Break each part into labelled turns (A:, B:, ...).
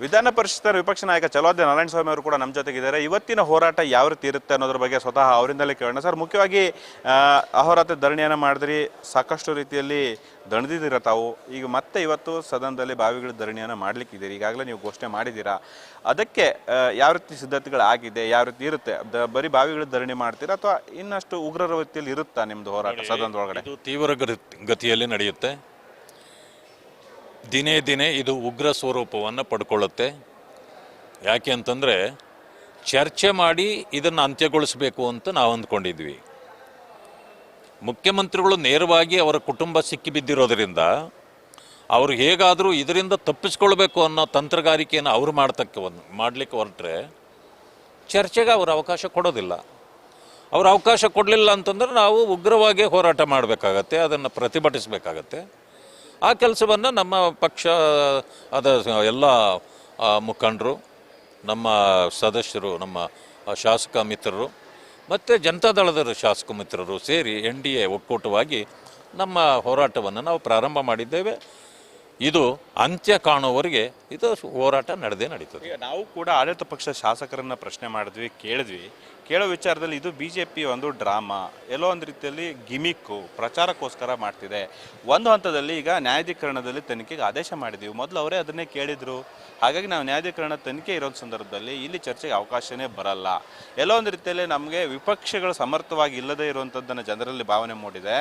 A: ವಿಧಾನ ಪರಿಷತ್ನ ವಿಪಕ್ಷ ನಾಯಕ ಚಲೋದ್ಯ ನಾರಾಯಣ ಸ್ವಾಮಿ ಅವರು ಕೂಡ ನಮ್ಮ ಜೊತೆಗಿದ್ದಾರೆ. ಇವತ್ತಿನ ಹೋರಾಟ ಯಾವ ರೀತಿ ಇರುತ್ತೆ ಅನ್ನೋದ್ರ ಬಗ್ಗೆ ಸ್ವತಃ ಅವರಿಂದಲೇ ಕೇಳೋಣ. ಸರ್ ಮುಖ್ಯವಾಗಿ ಅಹೋರಾತ್ರಿ ಧರಣಿಯನ್ನು ಮಾಡಿದ್ರಿ ಸಾಕಷ್ಟು ರೀತಿಯಲ್ಲಿ ದಣಿದಿದ್ದೀರ ತಾವು? ಈಗ ಮತ್ತೆ ಇವತ್ತು ಸದನದಲ್ಲಿ ಬಾವಿಗಳ ಧರಣಿಯನ್ನು ಮಾಡಲಿಕ್ಕಿದ್ದೀರಿ. ಈಗಾಗಲೇ ನೀವು ಘೋಷಣೆ ಮಾಡಿದ್ದೀರಾ? ಅದಕ್ಕೆ ಯಾವ ರೀತಿ ಸಿದ್ಧತೆಗಳು ಆಗಿದೆ ಯಾವ ರೀತಿ ಇರುತ್ತೆ? ಬರೀ ಬಾವಿಗಳ ಧರಣಿ ಮಾಡ್ತೀರಾ ಅಥವಾ ಇನ್ನಷ್ಟು ಉಗ್ರರ ರೀತಿಯಲ್ಲಿ ಇರುತ್ತಾ ನಿಮ್ಮದು ಹೋರಾಟ ಸದನದೊಳಗಡೆ?
B: ತೀವ್ರ ಗತಿ- ಗತಿಯಲ್ಲಿ ನಡೆಯುತ್ತೆ. ದಿನೇ ದಿನೇ ಇದು ಉಗ್ರ ಸ್ವರೂಪವನ್ನು ಪಡ್ಕೊಳ್ಳುತ್ತೆ. ಯಾಕೆ ಅಂತಂದರೆ ಚರ್ಚೆ ಮಾಡಿ ಇದನ್ನು ಅಂತ್ಯಗೊಳಿಸಬೇಕು ಅಂತ ನಾವು ಅಂದ್ಕೊಂಡಿದ್ವಿ. ಮುಖ್ಯಮಂತ್ರಿಗಳು ನೇರವಾಗಿ ಅವರ ಕುಟುಂಬ ಸಿಕ್ಕಿಬಿದ್ದಿರೋದ್ರಿಂದ ಅವರು ಹೇಗಾದರೂ ಇದರಿಂದ ತಪ್ಪಿಸ್ಕೊಳ್ಬೇಕು ಅನ್ನೋ ತಂತ್ರಗಾರಿಕೆಯನ್ನು ಅವರು ಮಾಡ್ತಕ್ಕ ಮಾಡಲಿಕ್ಕೆ ಹೊರಟ್ರೆ ಚರ್ಚೆಗೆ ಅವರು ಅವಕಾಶ ಕೊಡೋದಿಲ್ಲ. ಅವರು ಅವಕಾಶ ಕೊಡಲಿಲ್ಲ ಅಂತಂದ್ರೆ ನಾವು ಉಗ್ರವಾಗಿ ಹೋರಾಟ ಮಾಡಬೇಕಾಗತ್ತೆ, ಅದನ್ನು ಪ್ರತಿಭಟಿಸಬೇಕಾಗತ್ತೆ. ಆ ಕೆಲಸವನ್ನು ನಮ್ಮ ಪಕ್ಷ, ಅದ ಎಲ್ಲ ಮುಖಂಡರು, ನಮ್ಮ ಸದಸ್ಯರು, ನಮ್ಮ ಶಾಸಕ ಮಿತ್ರರು, ಮತ್ತು ಜನತಾದಳದ ಶಾಸಕ ಮಿತ್ರರು ಸೇರಿ ಎನ್ ಡಿ ಎ ಒಕ್ಕೂಟವಾಗಿ ನಮ್ಮ ಹೋರಾಟವನ್ನು ನಾವು ಪ್ರಾರಂಭ ಮಾಡಿದ್ದೇವೆ. ಇದು ಅಂತ್ಯ ಕಾಣುವವರೆಗೆ ಇದು ಹೋರಾಟ ನಡೆದೇ ನಡೀತದೆ.
A: ನಾವು ಕೂಡ ಆಡಳಿತ ಪಕ್ಷ ಶಾಸಕರನ್ನು ಪ್ರಶ್ನೆ ಮಾಡಿದ್ವಿ, ಕೇಳಿದ್ವಿ. ಕೇಳೋ ವಿಚಾರದಲ್ಲಿ ಇದು ಬಿ ಜೆ ಪಿ ಒಂದು ಡ್ರಾಮಾ. ಎಲ್ಲೋ ಒಂದು ರೀತಿಯಲ್ಲಿ ಗಿಮಿಕ್ಕು ಪ್ರಚಾರಕ್ಕೋಸ್ಕರ ಮಾಡ್ತಿದೆ. ಒಂದು ಹಂತದಲ್ಲಿ ಈಗ ನ್ಯಾಯಾಧೀಕರಣದಲ್ಲಿ ತನಿಖೆಗೆ ಆದೇಶ ಮಾಡಿದ್ದೀವಿ ಮೊದಲು ಅವರೇ ಅದನ್ನೇ ಕೇಳಿದರು. ಹಾಗಾಗಿ ನಾವು ನ್ಯಾಯಾಧೀಕರಣ ತನಿಖೆ ಇರೋ ಸಂದರ್ಭದಲ್ಲಿ ಇಲ್ಲಿ ಚರ್ಚೆಗೆ ಅವಕಾಶವೇ ಬರಲ್ಲ. ಎಲ್ಲೋ ಒಂದು ರೀತಿಯಲ್ಲಿ ನಮಗೆ ವಿಪಕ್ಷಗಳು ಸಮರ್ಥವಾಗಿ ಇಲ್ಲದೇ ಇರುವಂಥದ್ದನ್ನು ಜನರಲ್ಲಿ ಭಾವನೆ ಮೂಡಿದೆ.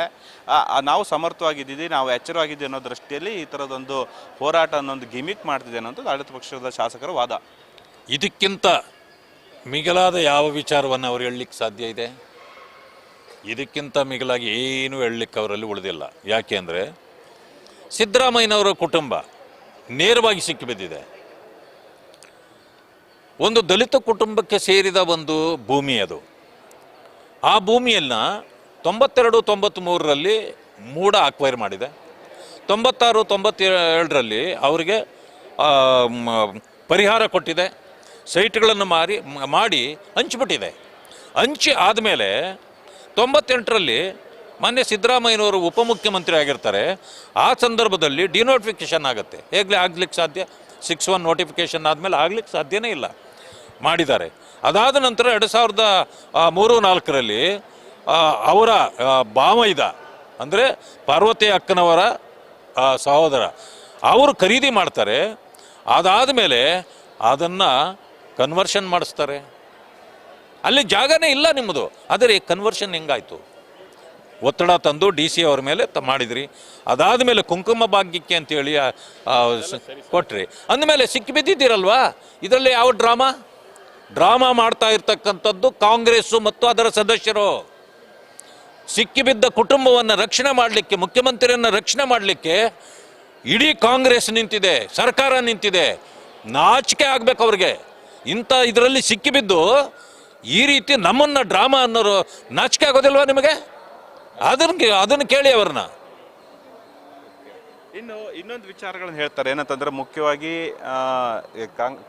A: ನಾವು ಸಮರ್ಥವಾಗಿದ್ದೀವಿ, ನಾವು ಎಚ್ಚರವಾಗಿದ್ದೀವಿ ಅನ್ನೋ ದೃಷ್ಟಿಯಲ್ಲಿ ಈ ಥರದೊಂದು ಹೋರಾಟ ಅನ್ನೊಂದು ಗಿಮಿಕ್ ಮಾಡ್ತಿದೆ ಅನ್ನೋದು ಆಡಳಿತ ಪಕ್ಷದ ಶಾಸಕರ ವಾದ.
B: ಇದಕ್ಕಿಂತ ಮಿಗಿಲಾದ ಯಾವ ವಿಚಾರವನ್ನು ಅವ್ರು ಹೇಳಲಿಕ್ಕೆ ಸಾಧ್ಯ ಇದೆ? ಇದಕ್ಕಿಂತ ಮಿಗಿಲಾಗಿ ಏನು ಹೇಳಲಿಕ್ಕೆ ಅವರಲ್ಲಿ ಉಳಿದಿಲ್ಲ. ಯಾಕೆ ಅಂದರೆ, ಸಿದ್ದರಾಮಯ್ಯನವರ ಕುಟುಂಬ ನೇರವಾಗಿ ಸಿಕ್ಕಿಬಿದ್ದಿದೆ ಒಂದು ದಲಿತ ಕುಟುಂಬಕ್ಕೆ ಸೇರಿದ ಒಂದು ಭೂಮಿ ಅದು. ಆ ಭೂಮಿಯನ್ನು ತೊಂಬತ್ತೆರಡು ತೊಂಬತ್ತ್ಮೂರರಲ್ಲಿ ಮೂಡ ಅಕ್ವೈರ್ ಮಾಡಿದೆ. ತೊಂಬತ್ತಾರು ತೊಂಬತ್ತೇಳರಲ್ಲಿ ಅವರಿಗೆ ಪರಿಹಾರ ಕೊಟ್ಟಿದೆ. ಸೈಟ್ಗಳನ್ನು ಮಾರಿ, ಮಾಡಿ ಹಂಚಿಬಿಟ್ಟಿದೆ. ಹಂಚಿ ಆದಮೇಲೆ ತೊಂಬತ್ತೆಂಟರಲ್ಲಿ ಮೊನ್ನೆ ಸಿದ್ದರಾಮಯ್ಯನವರು ಉಪಮುಖ್ಯಮಂತ್ರಿ ಆಗಿರ್ತಾರೆ. ಆ ಸಂದರ್ಭದಲ್ಲಿ ಡಿನೋಟಿಫಿಕೇಷನ್ ಆಗುತ್ತೆ. ಹೇಗೆ ಆಗ್ಲಿಕ್ಕೆ ಸಾಧ್ಯ? ಸಿಕ್ಸ್ ಒನ್ ನೋಟಿಫಿಕೇಷನ್ ಆದಮೇಲೆ ಆಗ್ಲಿಕ್ಕೆ ಸಾಧ್ಯನೇ ಇಲ್ಲ. ಮಾಡಿದ್ದಾರೆ. ಅದಾದ ನಂತರ ಎರಡು ಸಾವಿರದ ಮೂರು ನಾಲ್ಕರಲ್ಲಿ ಅವರ ಬಾಮೈದ, ಅಂದರೆ ಪಾರ್ವತಿ ಅಕ್ಕನವರ ಸಹೋದರ, ಅವರು ಖರೀದಿ ಮಾಡ್ತಾರೆ. ಅದಾದ ಮೇಲೆ ಅದನ್ನು ಕನ್ವರ್ಷನ್ ಮಾಡಿಸ್ತಾರೆ. ಅಲ್ಲಿ ಜಾಗನೇ ಇಲ್ಲ ನಿಮ್ಮದು. ಆದರೆ ಕನ್ವರ್ಷನ್ ಹೆಂಗಾಯಿತು? ಒತ್ತಡ ತಂದು ಡಿ ಸಿ ಅವ್ರ ಮೇಲೆ ತ ಮಾಡಿದ್ರಿ. ಅದಾದ ಮೇಲೆ ಕುಂಕುಮ ಭಾಗ್ಯಕ್ಕೆ ಅಂತೇಳಿ ಕೊಟ್ರಿ. ಅಂದಮೇಲೆ ಸಿಕ್ಕಿಬಿದ್ದಿದ್ದೀರಲ್ವಾ ಇದರಲ್ಲಿ ಯಾವ ಡ್ರಾಮಾ? ಡ್ರಾಮಾ ಮಾಡ್ತಾ ಇರ್ತಕ್ಕಂಥದ್ದು ಕಾಂಗ್ರೆಸ್ಸು ಮತ್ತು ಅದರ ಸದಸ್ಯರು. ಸಿಕ್ಕಿಬಿದ್ದ ಕುಟುಂಬವನ್ನು ರಕ್ಷಣೆ ಮಾಡಲಿಕ್ಕೆ, ಮುಖ್ಯಮಂತ್ರಿಯನ್ನು ರಕ್ಷಣೆ ಮಾಡಲಿಕ್ಕೆ ಇಡೀ ಕಾಂಗ್ರೆಸ್ ನಿಂತಿದೆ, ಸರ್ಕಾರ ನಿಂತಿದೆ. ನಾಚಿಕೆ ಆಗ್ಬೇಕು ಅವ್ರಿಗೆ. ಇಂಥ ಇದರಲ್ಲಿ ಸಿಕ್ಕಿಬಿದ್ದು ಈ ರೀತಿ ನಮ್ಮನ್ನು ಡ್ರಾಮಾ ಅನ್ನೋರು ನಾಚಿಕೆ ಆಗೋದಿಲ್ವಾ ನಿಮಗೆ? ಅದನ್ನ ಅದನ್ನು ಕೇಳಿ ಅವ್ರನ್ನ.
A: ಇನ್ನು, ಇನ್ನೊಂದು ವಿಚಾರಗಳನ್ನು ಹೇಳ್ತಾರೆ. ಏನಂತಂದ್ರೆ ಮುಖ್ಯವಾಗಿ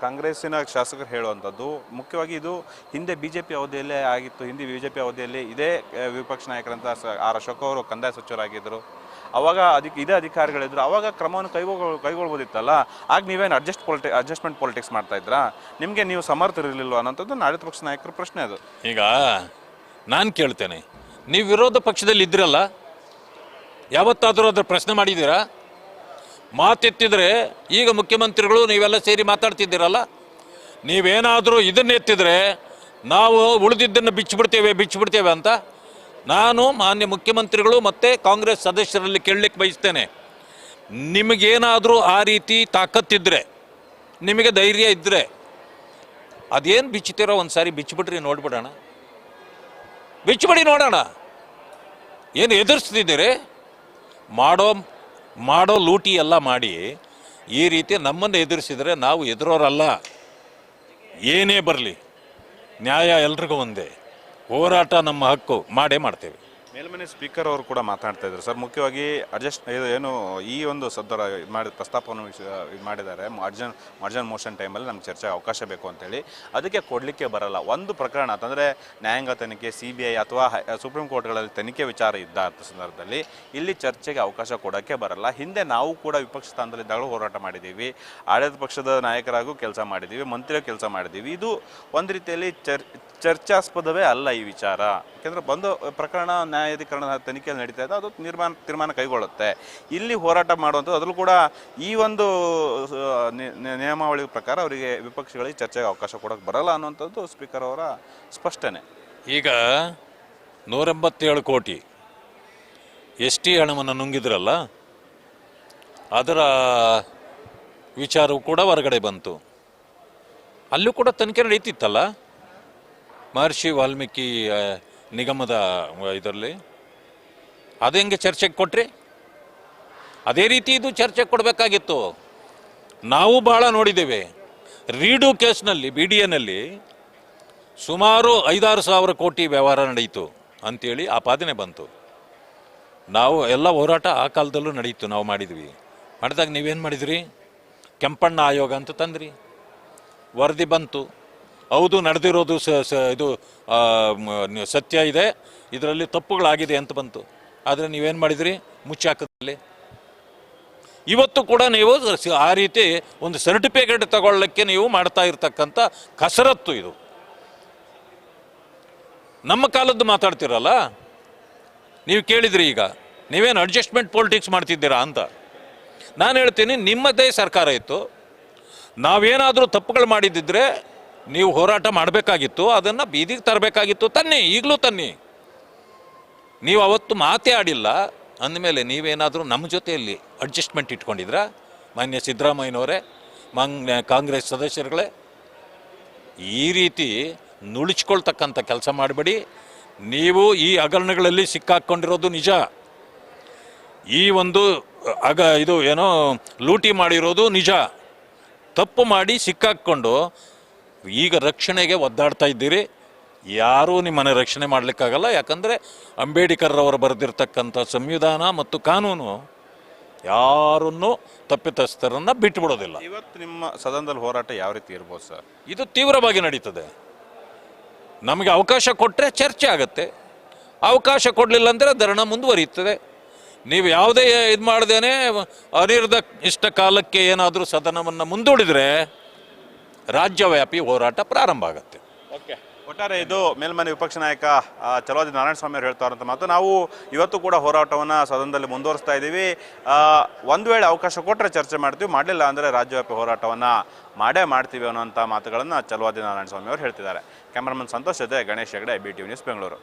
A: ಕಾಂಗ್ರೆಸ್ಸಿನ ಶಾಸಕರು ಹೇಳುವಂಥದ್ದು, ಮುಖ್ಯವಾಗಿ ಇದು ಹಿಂದೆ ಬಿ ಜೆ ಪಿ ಅವಧಿಯಲ್ಲೇ ಆಗಿತ್ತು, ಹಿಂದೆ ಪಿ ಅವಧಿಯಲ್ಲಿ ಇದೇ ವಿಪಕ್ಷ ನಾಯಕರಂತ ಆರ್ ಅಶೋಕ್ ಅವರು ಕಂದಾಯ ಸಚಿವರಾಗಿದ್ದರು. ಅವಾಗ ಅದಕ್ಕೆ ಇದೇ ಅಧಿಕಾರಿಗಳಿದ್ರು ಅವಾಗ ಕ್ರಮವನ್ನು ಕೈಗೊಳ್ ಕೈಗೊಳ್ಬೋದಿತ್ತಲ್ಲ? ಆಗ ನೀವೇನು ಅಡ್ಜಸ್ಟ್ ಪೊಲಿಟಿ ಅಡ್ಜಸ್ಟ್ಮೆಂಟ್ ಪೊಲಿಟಿಕ್ಸ್ ಮಾಡ್ತಾ ಇದ್ರಾ? ನಿಮಗೆ ನೀವು ಸಮರ್ಥರಿರಲಿಲ್ವ ಅನ್ನೋಂಥದ್ದು ಆಡಳಿತ ಪಕ್ಷ ನಾಯಕರ ಪ್ರಶ್ನೆ ಅದು.
B: ಈಗ ನಾನು ಕೇಳ್ತೇನೆ, ನೀವು ವಿರೋಧ ಪಕ್ಷದಲ್ಲಿ ಇದ್ರಲ್ಲ ಯಾವತ್ತಾದರೂ ಅದ್ರ ಪ್ರಶ್ನೆ ಮಾಡಿದ್ದೀರಾ? ಮಾತೆತ್ತಿದ್ರೆ ಈಗ ಮುಖ್ಯಮಂತ್ರಿಗಳು ನೀವೆಲ್ಲ ಸೇರಿ ಮಾತಾಡ್ತಿದ್ದೀರಲ್ಲ, ನೀವೇನಾದರೂ ಇದನ್ನ ಎತ್ತಿದ್ರೆ ನಾವು ಉಳಿದಿದ್ದನ್ನು ಬಿಚ್ಚಿಬಿಡ್ತೇವೆ ಬಿಚ್ಚಿಬಿಡ್ತೇವೆ ಅಂತ? ನಾನು ಮಾನ್ಯ ಮುಖ್ಯಮಂತ್ರಿಗಳು ಮತ್ತು ಕಾಂಗ್ರೆಸ್ ಸದಸ್ಯರಲ್ಲಿ ಕೇಳಲಿಕ್ಕೆ ಬಯಸ್ತೇನೆ. ನಿಮಗೇನಾದರೂ ಆ ರೀತಿ ತಾಕತ್ತಿದ್ದರೆ ನಿಮಗೆ ಧೈರ್ಯ ಇದ್ದರೆ ಅದೇನು ಬಿಚ್ಚುತ್ತೀರೋ ಒಂದು ಸಾರಿ ಬಿಚ್ಚಿಬಿಟ್ರಿ ನೋಡ್ಬಿಡೋಣ. ಬಿಚ್ಚಿಬಿಡಿ ನೋಡೋಣ. ಏನು ಎದುರಿಸ್ತಿದ್ದೀರಿ? ಮಾಡೋ ಮಾಡೋ ಲೂಟಿ ಎಲ್ಲ ಮಾಡಿ ಈ ರೀತಿ ನಮ್ಮನ್ನು ಎದುರಿಸಿದರೆ ನಾವು ಎದುರೋರಲ್ಲ. ಏನೇ ಬರಲಿ, ನ್ಯಾಯ ಎಲ್ರಿಗೂ ಒಂದೇ. ಹೋರಾಟ ನಮ್ಮ ಹಕ್ಕು ಮಾಡೇ ಮಾಡ್ತೇವೆ.
A: ಮೇಲ್ಮನೆ ಸ್ಪೀಕರ್ ಅವರು ಕೂಡ ಮಾತಾಡ್ತಾ ಇದ್ರು. ಸರ್, ಮುಖ್ಯವಾಗಿ ಅಡ್ಜಸ್ಟ್ ಏನು ಈ ಒಂದು ಸದರ ಮಾಡಿ ಪ್ರಸ್ತಾಪವನ್ನು ಇದು ಮಾಡಿದ್ದಾರೆ. ಮಾರ್ಜನ್ ಮಾರ್ಜನ್ ಮೋಷನ್ ಟೈಮಲ್ಲಿ ನಮ್ಗೆ ಚರ್ಚೆ ಅವಕಾಶ ಬೇಕು ಅಂತೇಳಿ. ಅದಕ್ಕೆ ಕೊಡಲಿಕ್ಕೆ ಬರಲ್ಲ. ಒಂದು ಪ್ರಕರಣ, ಅಂತಂದರೆ ನ್ಯಾಯಾಂಗ ತನಿಖೆ, ಸಿ ಬಿ ಐ ಅಥವಾ ಸುಪ್ರೀಂ ಕೋರ್ಟ್ಗಳಲ್ಲಿ ತನಿಖೆ ವಿಚಾರ ಇದ್ದ ಸಂದರ್ಭದಲ್ಲಿ ಇಲ್ಲಿ ಚರ್ಚೆಗೆ ಅವಕಾಶ ಕೊಡೋಕ್ಕೆ ಬರಲ್ಲ. ಹಿಂದೆ ನಾವು ಕೂಡ ವಿಪಕ್ಷ ಸ್ಥಾನದಲ್ಲಿದ್ದಾಗಲೂ ಹೋರಾಟ ಮಾಡಿದ್ದೀವಿ. ಆಡಳಿತ ಪಕ್ಷದ ನಾಯಕರಾಗೂ ಕೆಲಸ ಮಾಡಿದ್ದೀವಿ. ಮಂತ್ರಿಯ ಕೆಲಸ ಮಾಡಿದ್ದೀವಿ. ಇದು ಒಂದು ರೀತಿಯಲ್ಲಿ ಚರ್, ಚರ್ಚಾಸ್ಪದವೇ ಅಲ್ಲ ಈ ವಿಚಾರ. ಯಾಕೆಂದರೆ ಬಂದು ಪ್ರಕರಣ ನ್ಯಾಯಾಧೀಕರಣ ತನಿಖೆಯಲ್ಲಿ ನಡೀತಾ ಇದೆ, ಅದು ನಿರ್ಮಾಣ, ತೀರ್ಮಾನ ಕೈಗೊಳ್ಳುತ್ತೆ. ಇಲ್ಲಿ ಹೋರಾಟ ಮಾಡುವಂಥದ್ದು, ಅದರಲ್ಲೂ ಕೂಡ ಈ ಒಂದು ನಿಯಮಾವಳಿ ಪ್ರಕಾರ ಅವರಿಗೆ ವಿಪಕ್ಷಗಳಿಗೆ ಚರ್ಚೆಗೆ ಅವಕಾಶ ಕೊಡೋಕೆ ಬರಲ್ಲ ಅನ್ನುವಂಥದ್ದು ಸ್ಪೀಕರ್ ಅವರ ಸ್ಪಷ್ಟನೆ.
B: ಈಗ ನೂರೆಂಬತ್ತೇಳು ಕೋಟಿ ಎಸ್ ಟಿ ಹಣವನ್ನು ನುಂಗಿದ್ರಲ್ಲ, ಅದರ ವಿಚಾರವು ಕೂಡ ಹೊರಗಡೆ ಬಂತು. ಅಲ್ಲೂ ಕೂಡ ತನಿಖೆ ನಡೀತಿತ್ತಲ್ಲ? ಮಹರ್ಷಿ ವಾಲ್ಮೀಕಿ ನಿಗಮದ ಇದರಲ್ಲಿ. ಅದು ಹೆಂಗೆ ಚರ್ಚೆಗೆ ಕೊಟ್ರಿ? ಅದೇ ರೀತಿ ಇದು ಚರ್ಚೆಗೆ ಕೊಡಬೇಕಾಗಿತ್ತು. ನಾವು ಬಹಳ ನೋಡಿದ್ದೇವೆ. ರೀಡು ಕೇಸ್ನಲ್ಲಿ, ಬಿ ಡಿ ಎನಲ್ಲಿ ಸುಮಾರು ಐದಾರು ಸಾವಿರ ಕೋಟಿ ವ್ಯವಹಾರ ನಡೆಯಿತು ಅಂತೇಳಿ ಆಪಾದನೆ ಬಂತು. ನಾವು ಎಲ್ಲ ಹೋರಾಟ ಆ ಕಾಲದಲ್ಲೂ ನಡೆಯಿತು, ನಾವು ಮಾಡಿದ್ವಿ. ಮಾಡಿದಾಗ ನೀವೇನು ಮಾಡಿದ್ರಿ? ಕೆಂಪಣ್ಣ ಆಯೋಗ ಅಂತ ತಂದ್ರಿ. ವರದಿ ಬಂತು. ಹೌದು, ನಡೆದಿರೋದು ಸ ಇದು ಸತ್ಯ ಇದೆ. ಇದರಲ್ಲಿ ತಪ್ಪುಗಳಾಗಿದೆ ಅಂತ ಬಂತು. ಆದರೆ ನೀವೇನು ಮಾಡಿದ್ರಿ? ಮುಚ್ಚಾಕದಲ್ಲಿ ಇವತ್ತು ಕೂಡ ನೀವು ಆ ರೀತಿ ಒಂದು ಸರ್ಟಿಫಿಕೇಟ್ ತಗೊಳ್ಳಕ್ಕೆ ನೀವು ಮಾಡ್ತಾ ಇರ್ತಕ್ಕಂಥ ಕಸರತ್ತು ಇದು. ನಮ್ಮ ಕಾಲದ್ದು ಮಾತಾಡ್ತಿರಲ್ಲ? ನೀವು ಕೇಳಿದ್ರಿ ಈಗ. ನೀವೇನು ಅಡ್ಜಸ್ಟ್ಮೆಂಟ್ ಪೊಲಿಟಿಕ್ಸ್ ಮಾಡ್ತಿದ್ದೀರಾ ಅಂತ. ನಾನು ಹೇಳ್ತೀನಿ, ನಿಮ್ಮದೇ ಸರ್ಕಾರ ಇತ್ತು. ನಾವೇನಾದರೂ ತಪ್ಪುಗಳು ಮಾಡಿದ್ದಿದ್ರೆ ನೀವು ಹೋರಾಟ ಮಾಡಬೇಕಾಗಿತ್ತು, ಅದನ್ನು ಬೀದಿಗೆ ತರಬೇಕಾಗಿತ್ತು, ತನ್ನಿ, ಈಗಲೂ ತನ್ನಿ. ನೀವು ಅವತ್ತು ಮಾತೇ ಆಡಿಲ್ಲ, ಅಂದಮೇಲೆ ನೀವೇನಾದರೂ ನಮ್ಮ ಜೊತೆಯಲ್ಲಿ ಅಡ್ಜಸ್ಟ್ಮೆಂಟ್ ಇಟ್ಕೊಂಡಿದ್ರಾ? ಮಾನ್ಯ ಸಿದ್ದರಾಮಯ್ಯನವರೇ, ಮಾನ್ಯ ಕಾಂಗ್ರೆಸ್ ಸದಸ್ಯರುಗಳೇ, ಈ ರೀತಿ ನುಳಿಸ್ಕೊಳ್ತಕ್ಕಂಥ ಕೆಲಸ ಮಾಡಬೇಡಿ. ನೀವು ಈ ಹಗರಣಗಳಲ್ಲಿ ಸಿಕ್ಕಾಕ್ಕೊಂಡಿರೋದು ನಿಜ. ಈ ಒಂದು, ಅಗ, ಇದು ಏನೋ ಲೂಟಿ ಮಾಡಿರೋದು ನಿಜ. ತಪ್ಪು ಮಾಡಿ ಸಿಕ್ಕಾಕ್ಕೊಂಡು ಈಗ ರಕ್ಷಣೆಗೆ ಒದ್ದಾಡ್ತಾ ಇದ್ದೀರಿ. ಯಾರೂ ನಿಮ್ಮನ್ನು ರಕ್ಷಣೆ ಮಾಡಲಿಕ್ಕಾಗಲ್ಲ. ಯಾಕಂದರೆ ಅಂಬೇಡ್ಕರ್ ಅವರು ಬರೆದಿರ್ತಕ್ಕಂಥ ಸಂವಿಧಾನ ಮತ್ತು ಕಾನೂನು ಯಾರನ್ನೂ ತಪ್ಪಿತಸ್ಥರನ್ನು ಬಿಟ್ಟುಬಿಡೋದಿಲ್ಲ.
A: ಇವತ್ತು ನಿಮ್ಮ ಸದನದಲ್ಲಿ ಹೋರಾಟ ಯಾವ ರೀತಿ ಇರ್ಬೋದು ಸರ್?
B: ಇದು ತೀವ್ರವಾಗಿ ನಡೀತದೆ. ನಮಗೆ ಅವಕಾಶ ಕೊಟ್ಟರೆ ಚರ್ಚೆ ಆಗುತ್ತೆ. ಅವಕಾಶ ಕೊಡಲಿಲ್ಲ ಅಂದರೆ ಧರಣ ಮುಂದುವರಿಯುತ್ತದೆ. ನೀವು ಯಾವುದೇ ಇದು ಮಾಡ್ದೇನೆ ಅನಿರ್ದ ಇಷ್ಟ ಕಾಲಕ್ಕೆ ಏನಾದರೂ ಸದನವನ್ನು ಮುಂದೂಡಿದರೆ ರಾಜ್ಯವ್ಯಾಪಿ ಹೋರಾಟ ಪ್ರಾರಂಭ ಆಗುತ್ತೆ.
A: ಓಕೆ. ಒಟ್ಟಾರೆ ಇದು ಮೇಲ್ಮನೆ ವಿಪಕ್ಷ ನಾಯಕ ಆ, ಚಲವಾದಿ ನಾರಾಯಣ ಸ್ವಾಮಿ ಅವರು ಹೇಳ್ತಾ ಇರೋಂಥ ಮಾತು. ನಾವು ಇವತ್ತು ಕೂಡ ಹೋರಾಟವನ್ನು ಸದನದಲ್ಲಿ ಮುಂದುವರಿಸ್ತಾ ಇದ್ದೀವಿ ಒಂದು ವೇಳೆ ಅವಕಾಶ ಕೊಟ್ಟರೆ ಚರ್ಚೆ ಮಾಡ್ತೀವಿ ಮಾಡಲಿಲ್ಲ ಅಂದರೆ ರಾಜ್ಯವ್ಯಾಪಿ ಹೋರಾಟವನ್ನು ಮಾಡೇ ಮಾಡ್ತೀವಿ ಅನ್ನೋಂಥ ಮಾತುಗಳನ್ನು ನಾರಾಯಣ ಸ್ವಾಮಿ ಅವರು ಹೇಳ್ತಿದ್ದಾರೆ. ಕ್ಯಾಮರಾಮನ್ ಸಂತೋಷ್ ಜೊತೆ Ganesh Hegde B T news Bengaluru.